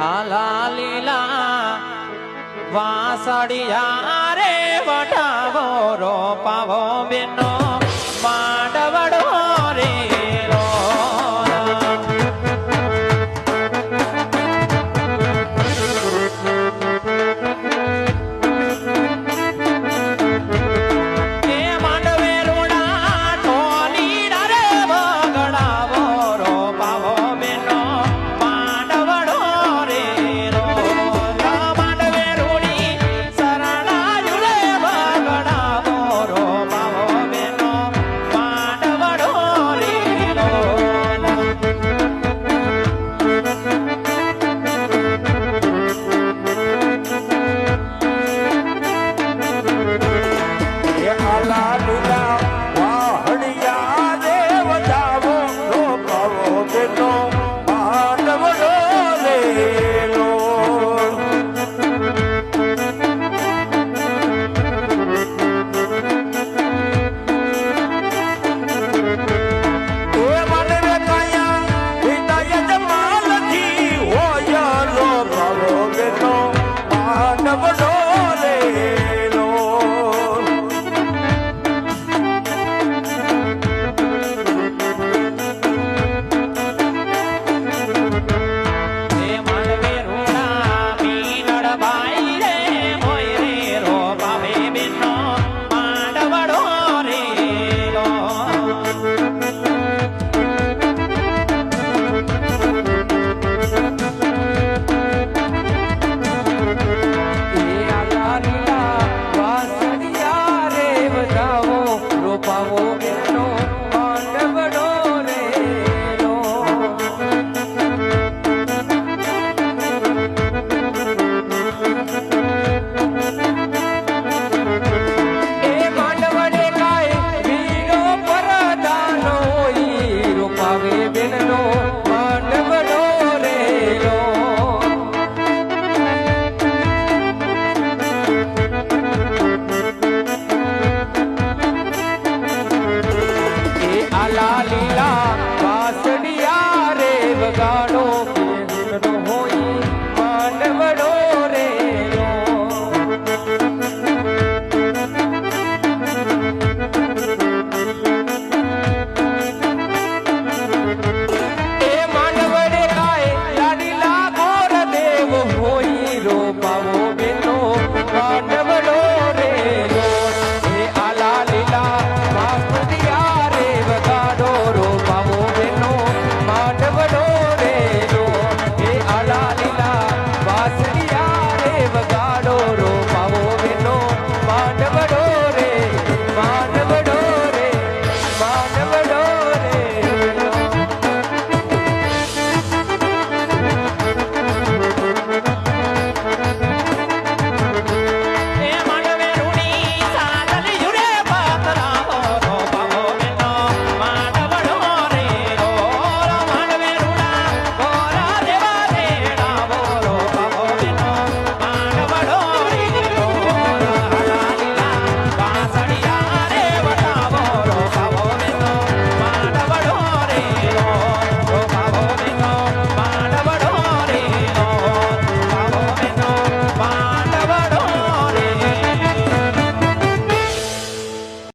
આલા લીલા વાસળિયા રે વટાવો રો પાવો બેનો. કેળા વાસડિયા રે વગાડો હોય માનવડો રે એ માનવડે કાય લાડી લાગો દેવ હોય રો પાવો